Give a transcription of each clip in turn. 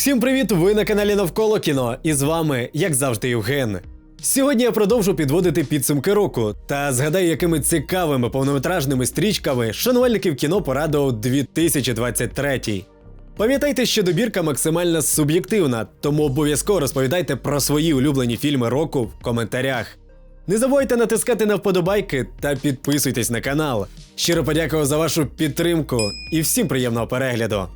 Всім привіт! Ви на каналі Навколо кіно, і з вами, як завжди, Євген. Сьогодні я продовжу підводити підсумки року та згадаю, якими цікавими повнометражними стрічками шанувальників кіно порадував 2023. Пам'ятайте, що добірка максимально суб'єктивна, тому обов'язково розповідайте про свої улюблені фільми року в коментарях. Не забувайте натискати на вподобайки та підписуйтесь на канал. Щиро подякував за вашу підтримку і всім приємного перегляду.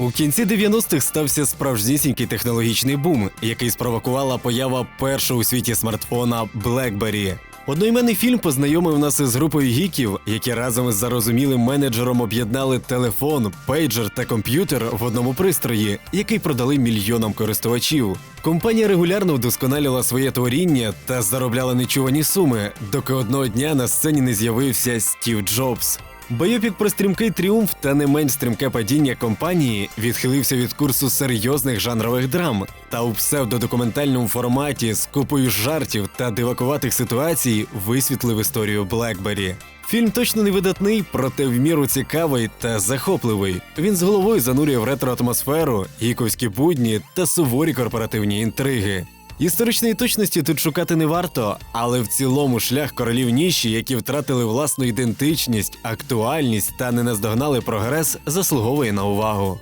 У кінці 90-х стався справжнісінький технологічний бум, який спровокувала поява першого у світі смартфона BlackBerry. Одноіменний фільм познайомив нас із групою гіків, які разом із зарозумілим менеджером об'єднали телефон, пейджер та комп'ютер в одному пристрої, який продали мільйонам користувачів. Компанія регулярно вдосконалювала своє творіння та заробляла нечувані суми, доки одного дня на сцені не з'явився Стів Джобс. Бойопік про стрімкий тріумф та не менш стрімке падіння компанії відхилився від курсу серйозних жанрових драм та у псевдодокументальному форматі з купою жартів та дивакуватих ситуацій висвітлив історію Блекбері. Фільм точно не видатний, проте в міру цікавий та захопливий. Він з головою занурює в ретро-атмосферу, гіковські будні та суворі корпоративні інтриги. Історичної точності тут шукати не варто, але в цілому шлях королів ніші, які втратили власну ідентичність, актуальність та не наздогнали прогрес, заслуговує на увагу.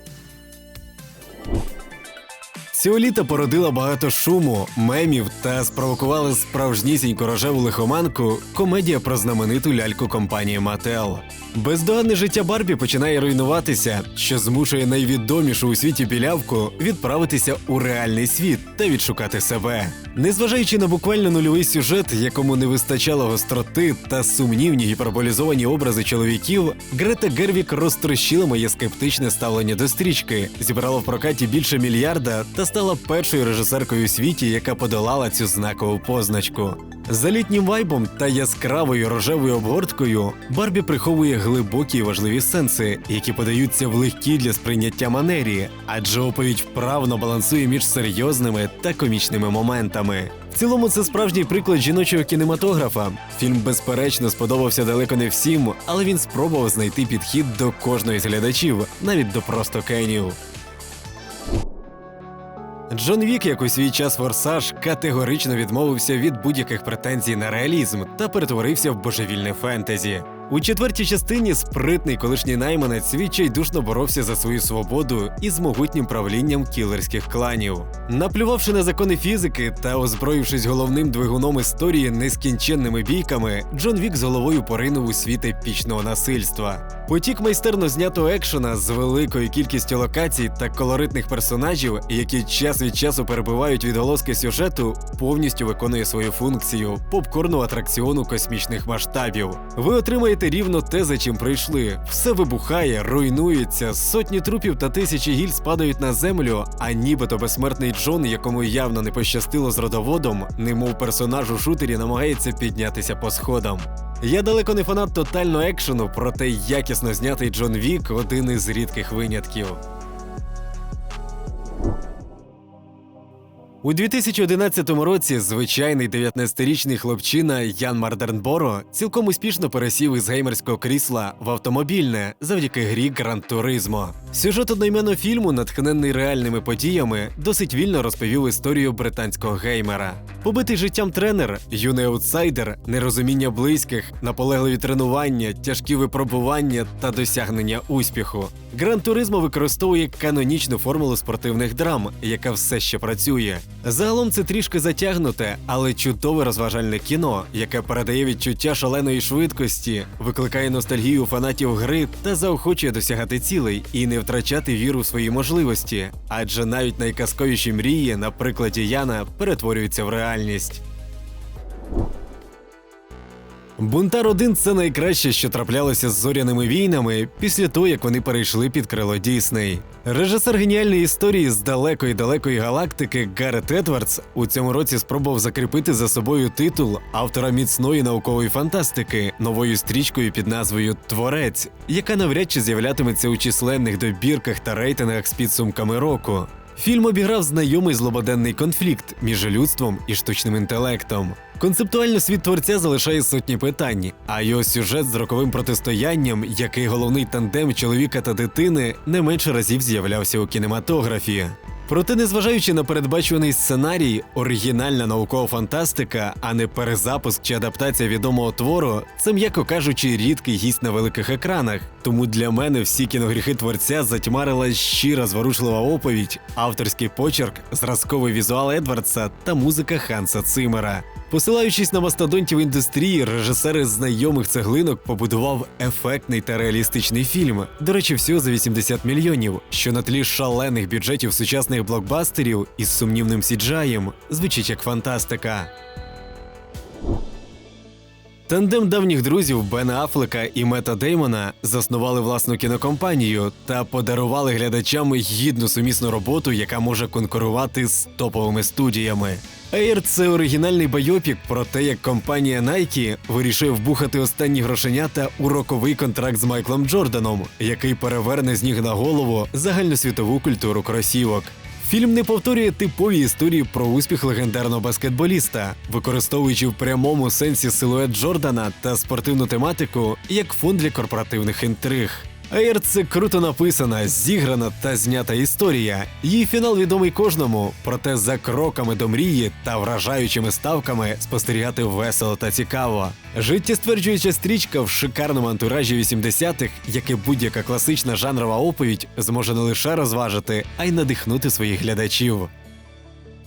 Цього літа породила багато шуму, мемів та спровокувала справжнісіньку рожеву лихоманку комедія про знамениту ляльку компанії Mattel. Бездоганне життя Барбі починає руйнуватися, що змушує найвідомішу у світі білявку відправитися у реальний світ та відшукати себе. Незважаючи на буквально нульовий сюжет, якому не вистачало гостроти та сумнівні гіперболізовані образи чоловіків, Грета Гервік розтрощила моє скептичне ставлення до стрічки, зібрала в прокаті більше мільярда та стала першою режисеркою у світі, яка подолала цю знакову позначку. За літнім вайбом та яскравою рожевою обгорткою Барбі приховує глибокі і важливі сенси, які подаються в легкій для сприйняття манері, адже оповідь вправно балансує між серйозними та комічними моментами. В цілому це справжній приклад жіночого кінематографа. Фільм, безперечно, сподобався далеко не всім, але він спробував знайти підхід до кожного з глядачів, навіть до просто кенів. Джон Вік, як у свій час форсаж, категорично відмовився від будь-яких претензій на реалізм та перетворився в божевільне фентезі. У четвертій частині спритний колишній найманець відчайдушно боровся за свою свободу із могутнім правлінням кілерських кланів. Наплювавши на закони фізики та озброївшись головним двигуном історії нескінченними бійками, Джон Вік з головою поринув у світ епічного насильства. Потік майстерно знятого екшена з великою кількістю локацій та колоритних персонажів, які час від часу перебувають відголоски сюжету, повністю виконує свою функцію попкорну атракціону космічних масштабів. Ви отримаєте рівно те, за чим прийшли. Все вибухає, руйнується, сотні трупів та тисячі гіль спадають на землю, а нібито безсмертний Джон, якому явно не пощастило з родоводом, немов персонаж у шутері намагається піднятися по сходам. Я далеко не фанат тотального екшену, проте якісно знятий Джон Вік один із рідких винятків. У 2011 році звичайний 19-річний хлопчина Ян Мардернборо цілком успішно пересів із геймерського крісла в автомобільне завдяки грі Гран Туризмо. Сюжет одноіменного фільму, натхнений реальними подіями, досить вільно розповів історію британського геймера. Побитий життям тренер, юний аутсайдер, нерозуміння близьких, наполегливі тренування, тяжкі випробування та досягнення успіху. Гран Туризмо використовує канонічну формулу спортивних драм, яка все ще працює. Загалом це трішки затягнуте, але чудове розважальне кіно, яке передає відчуття шаленої швидкості, викликає ностальгію фанатів гри та заохочує досягати цілей і не втрачати віру в свої можливості. Адже навіть найказковіші мрії, на прикладі Яна, перетворюються в реальність. Бунтар 1 це найкраще, що траплялося з зоряними війнами після того, як вони перейшли під крило Дісней. Режисер геніальної історії з далекої далекої галактики Гарет Едвардс у цьому році спробував закріпити за собою титул автора міцної наукової фантастики новою стрічкою під назвою Творець, яка навряд чи з'являтиметься у численних добірках та рейтингах з підсумками року. Фільм обіграв знайомий злободенний конфлікт між людством і штучним інтелектом. Концептуально світ творця залишає сотні питань, а його сюжет з роковим протистоянням, який головний тандем чоловіка та дитини, не менше разів з'являвся у кінематографі. Проте, незважаючи на передбачуваний сценарій, оригінальна наукова фантастика, а не перезапуск чи адаптація відомого твору, це, м'яко кажучи, рідкий гість на великих екранах. Тому для мене всі кіногріхи творця затьмарила щира зворушлива оповідь, авторський почерк, зразковий візуал Едвардса та музика Ханса Цимера. Посилаючись на мастодонтів індустрії, режисер із знайомих цеглинок побудував ефектний та реалістичний фільм. До речі, всього за 80 мільйонів, що на тлі шалених бюджетів сучасних блокбастерів із сумнівним сіджаєм звучить як фантастика. Тандем давніх друзів Бена Афлека і Мета Деймона заснували власну кінокомпанію та подарували глядачам гідну сумісну роботу, яка може конкурувати з топовими студіями. Air – це оригінальний байопік про те, як компанія Nike вирішує вбухати останні грошенята у роковий контракт з Майклом Джорданом, який переверне з ніг на голову загальносвітову культуру кросівок. Фільм не повторює типові історії про успіх легендарного баскетболіста, використовуючи в прямому сенсі силует Джордана та спортивну тематику як фон для корпоративних інтриг. Air – це круто написана, зіграна та знята історія. Її фінал відомий кожному, проте за кроками до мрії та вражаючими ставками спостерігати весело та цікаво. Життєстверджуюча стрічка в шикарному антуражі 80-х, яке будь-яка класична жанрова оповідь зможе не лише розважити, а й надихнути своїх глядачів.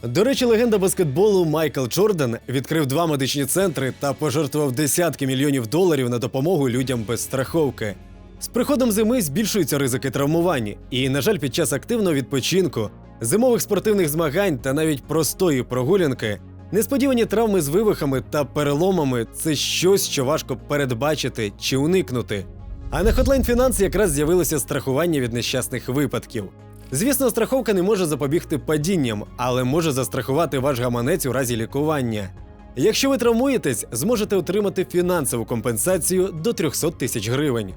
До речі, легенда баскетболу Майкл Джордан відкрив два медичні центри та пожертвував десятки мільйонів доларів на допомогу людям без страховки. З приходом зими збільшуються ризики травмування, і, на жаль, під час активного відпочинку, зимових спортивних змагань та навіть простої прогулянки, несподівані травми з вивихами та переломами це щось, що важко передбачити чи уникнути. А на Hotline Finance якраз з'явилося страхування від нещасних випадків. Звісно, страховка не може запобігти падінням, але може застрахувати ваш гаманець у разі лікування. Якщо ви травмуєтесь, зможете отримати фінансову компенсацію до 300 тисяч гривень.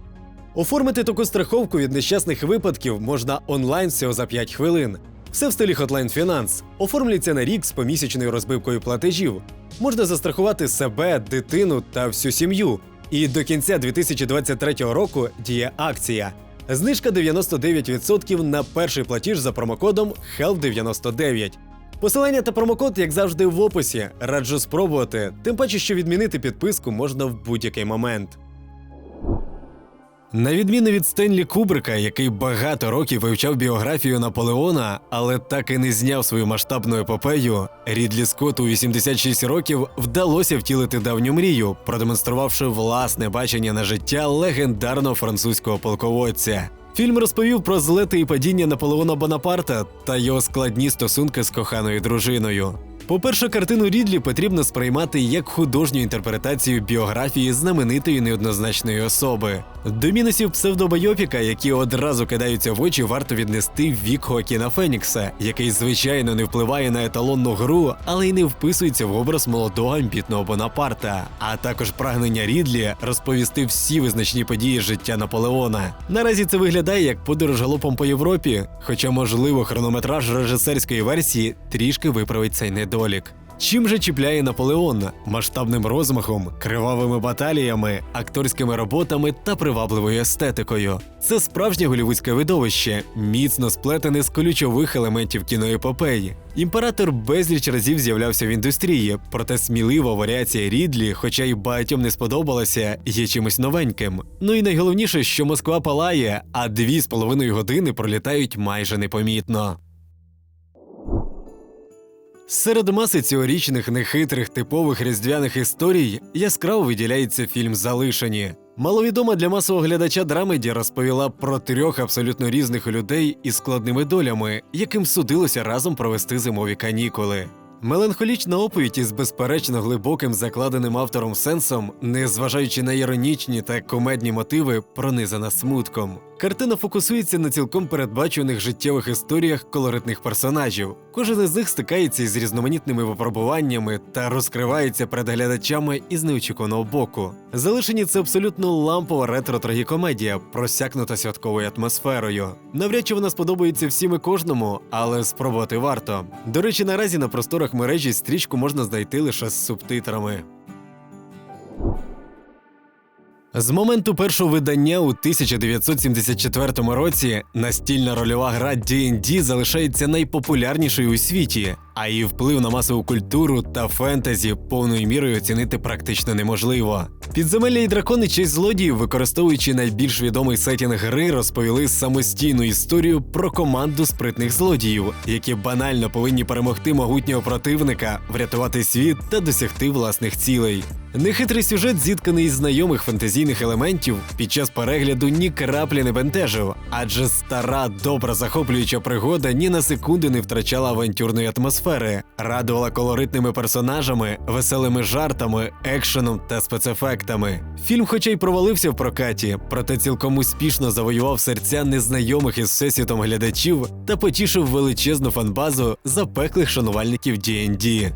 Оформити таку страховку від нещасних випадків можна онлайн всього за 5 хвилин. Все в стилі Hotline Finance. Оформлюється на рік з помісячною розбивкою платежів. Можна застрахувати себе, дитину та всю сім'ю. І до кінця 2023 року діє акція. Знижка 99% на перший платіж за промокодом HELP99. Посилання та промокод, як завжди, в описі. Раджу спробувати, тим паче, що відмінити підписку можна в будь-який момент. На відміну від Стенлі Кубрика, який багато років вивчав біографію Наполеона, але так і не зняв свою масштабну епопею, Рідлі Скотту у 86 років вдалося втілити давню мрію, продемонструвавши власне бачення на життя легендарного французького полководця. Фільм розповів про злети і падіння Наполеона Бонапарта та його складні стосунки з коханою дружиною. По-перше, картину Рідлі потрібно сприймати як художню інтерпретацію біографії знаменитої неоднозначної особи. До мінусів псевдобайопіка, які одразу кидаються в очі, варто віднести вік Хоакіна Фенікса, який звичайно не впливає на еталонну гру, але й не вписується в образ молодого амбітного Бонапарта, а також прагнення Рідлі розповісти всі визначні події життя Наполеона. Наразі це виглядає як подорож галопом по Європі, хоча, можливо, хронометраж режисерської версії трішки виправить цей недолік. Чим же чіпляє Наполеон масштабним розмахом, кривавими баталіями, акторськими роботами та привабливою естетикою? Це справжнє голівудське видовище, міцно сплетене з колючових елементів кіноепопеї. Імператор безліч разів з'являвся в індустрії, проте смілива варіація Рідлі, хоча й багатьом не сподобалася, є чимось новеньким. Ну і найголовніше, що Москва палає, а дві з половиною години пролітають майже непомітно. Серед маси цьогорічних нехитрих типових різдвяних історій яскраво виділяється фільм Залишені. Маловідома для масового глядача драмеді розповіла про трьох абсолютно різних людей із складними долями, яким судилося разом провести зимові канікули. Меланхолічна оповідь із безперечно глибоким закладеним автором сенсом, незважаючи на іронічні та комедні мотиви, пронизана смутком. Картина фокусується на цілком передбачуваних життєвих історіях колоритних персонажів. Кожен із них стикається із різноманітними випробуваннями та розкривається перед глядачами із неочікуваного боку. Залишені це абсолютно лампова ретро-трагікомедія, просякнута святковою атмосферою. Навряд чи вона сподобається всім і кожному, але спробувати варто. До речі, наразі на просторах мережі стрічку можна знайти лише з субтитрами. З моменту першого видання у 1974 році настільна рольова гра D&D залишається найпопулярнішою у світі, а її вплив на масову культуру та фентезі повною мірою оцінити практично неможливо. Підземелля і дракони честь злодіїв, використовуючи найбільш відомий сетінг гри, розповіли самостійну історію про команду спритних злодіїв, які банально повинні перемогти могутнього противника, врятувати світ та досягти власних цілей. Нехитрий сюжет, зітканий із знайомих фантазійних елементів, під час перегляду ні краплі не бентежив, адже стара, добра, захоплююча пригода ні на секунду не втрачала авантюрної атмосфери, радувала колоритними персонажами, веселими жартами, екшеном та спецефектами. Фільм, хоча й провалився в прокаті, проте цілком успішно завоював серця незнайомих із всесвітом глядачів та потішив величезну фанбазу запеклих шанувальників D&D.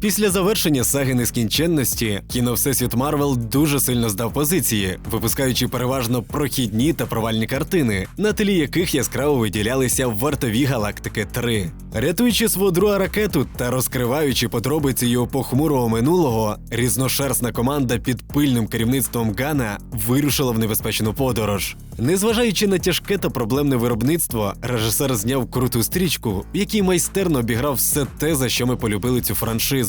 Після завершення саги нескінченності кіно Всесвіт Марвел дуже сильно здав позиції, випускаючи переважно прохідні та провальні картини, на тлі яких яскраво виділялися вартові галактики 3. Рятуючи свого друга ракету та розкриваючи подробиці його похмурого минулого, різношерстна команда під пильним керівництвом Гана вирушила в небезпечну подорож. Незважаючи на тяжке та проблемне виробництво, режисер зняв круту стрічку, в якій майстерно обіграв все те, за що ми полюбили цю франшизу.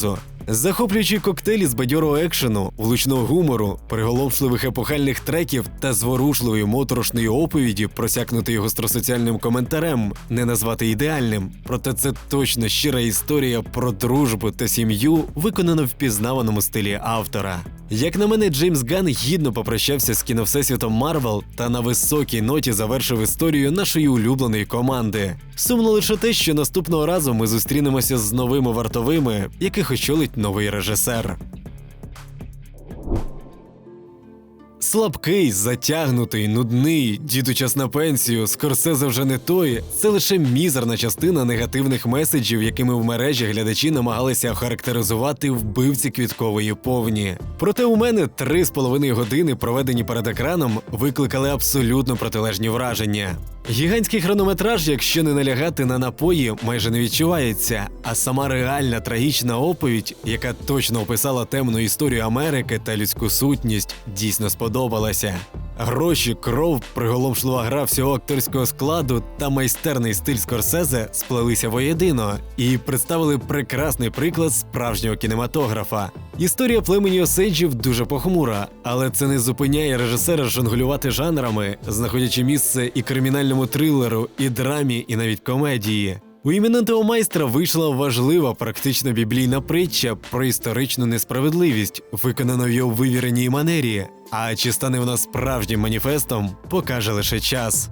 Захоплюючи коктейлі з бадьорого екшену, влучного гумору, приголомшливих епохальних треків та зворушливої моторошної оповіді, просякнути його гостросоціальним коментарем, не назвати ідеальним. Проте це точно щира історія про дружбу та сім'ю, виконана в впізнаваному стилі автора. Як на мене, Джеймс Ган гідно попрощався з кіновсесвітом Марвел та на високій ноті завершив історію нашої улюбленої команди. Сумно лише те, що наступного разу ми зустрінемося з новими вартовими, яких очолить новий режисер. Слабкий, затягнутий, нудний, діду час на пенсію, Скорсезе вже не той. Це лише мізерна частина негативних меседжів, якими в мережі глядачі намагалися охарактеризувати вбивці квіткової повні. Проте у мене три з половиною години, проведені перед екраном, викликали абсолютно протилежні враження. Гігантський хронометраж, якщо не налягати на напої, майже не відчувається. А сама реальна трагічна оповідь, яка точно описала темну історію Америки та людську сутність, дійсно сподобалася. Гроші, кров, приголомшлива гра всього акторського складу та майстерний стиль Скорсезе сплелися воєдино і представили прекрасний приклад справжнього кінематографа. Історія племені Осейджів дуже похмура, але це не зупиняє режисера жонглювати жанрами, знаходячи місце і кримінальному трилеру, і драмі, і навіть комедії. У іменитого майстра вийшла важлива практично біблійна притча про історичну несправедливість, виконана в його вивіреній манері. А чи стане вона справжнім маніфестом, покаже лише час.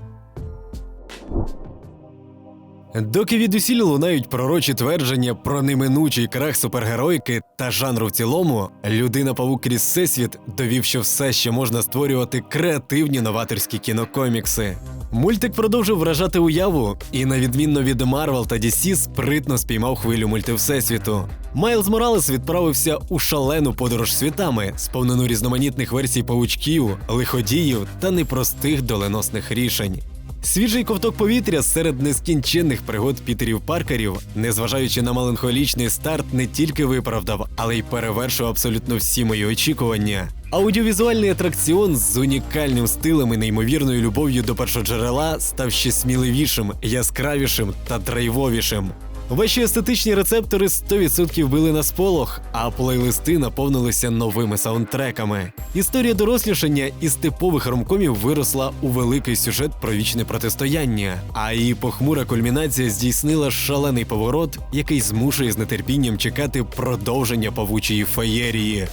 Доки від усіль лунають пророчі твердження про неминучий крах супергеройки та жанру в цілому, людина павук крізь всесвіт довів, що все ще можна створювати креативні новаторські кінокомікси. Мультик продовжив вражати уяву, і на відмінно від Марвел та DC спритно спіймав хвилю мультивсесвіту. Майлз Моралес відправився у шалену подорож світами, сповнену різноманітних версій павучків, лиходіїв та непростих доленосних рішень. Свіжий ковток повітря серед нескінченних пригод Пітерів Паркерів, незважаючи на меланхолічний старт, не тільки виправдав, але й перевершив абсолютно всі мої очікування. Аудіовізуальний атракціон з унікальним стилем і неймовірною любов'ю до першоджерела став ще сміливішим, яскравішим та драйвовішим. Ваші естетичні рецептори 100% били на сполох, а плейлисти наповнилися новими саундтреками. Історія дорослішання із типових ромкомів виросла у великий сюжет про вічне протистояння, а її похмура кульмінація здійснила шалений поворот, який змушує з нетерпінням чекати продовження павучої феєрії.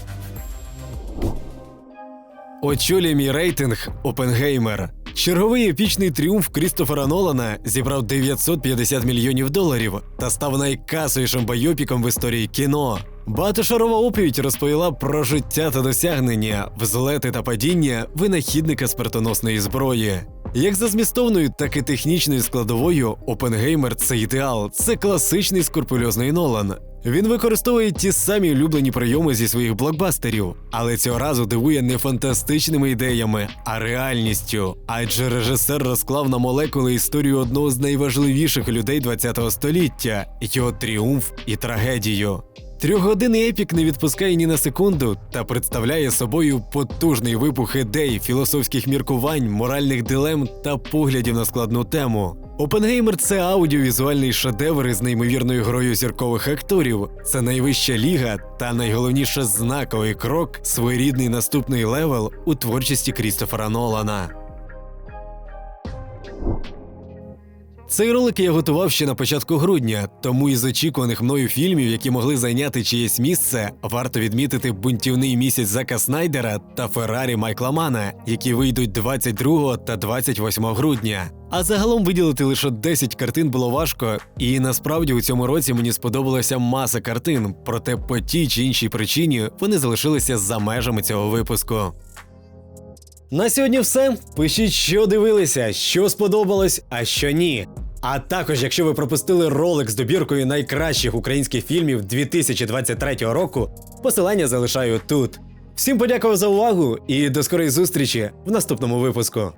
Очолює мій рейтинг Опенгеймер. Черговий епічний тріумф Крістофера Нолана зібрав 950 мільйонів доларів та став найкасовішим байопіком в історії кіно. Багатошарова оповідь розповіла про життя та досягнення, взлети та падіння винахідника смертоносної зброї. Як за змістовною, так і технічною складовою, Опенгеймер це ідеал, це класичний скрупульозний Нолан. Він використовує ті самі улюблені прийоми зі своїх блокбастерів, але цього разу дивує не фантастичними ідеями, а реальністю. Адже режисер розклав на молекули історію одного з найважливіших людей ХХ століття його тріумф і трагедію. Трьохгодинний епік не відпускає ні на секунду та представляє собою потужний вибух ідей, філософських міркувань, моральних дилем та поглядів на складну тему. Опенгеймер це аудіовізуальний шедевр із неймовірною грою зіркових акторів. Це найвища ліга та найголовніше знаковий крок, своєрідний наступний левел у творчості Крістофера Нолана. Цей ролик я готував ще на початку грудня, тому із очікуваних мною фільмів, які могли зайняти чиєсь місце, варто відмітити бунтівний місяць Зака Снайдера та Феррарі Майкла Мана, які вийдуть 22 та 28 грудня. А загалом виділити лише 10 картин було важко, і насправді у цьому році мені сподобалася маса картин, проте по тій чи іншій причині вони залишилися за межами цього випуску. На сьогодні все. Пишіть, що дивилися, що сподобалось, а що ні. А також, якщо ви пропустили ролик з добіркою найкращих українських фільмів 2023 року, посилання залишаю тут. Всім подякував за увагу і до скорої зустрічі в наступному випуску.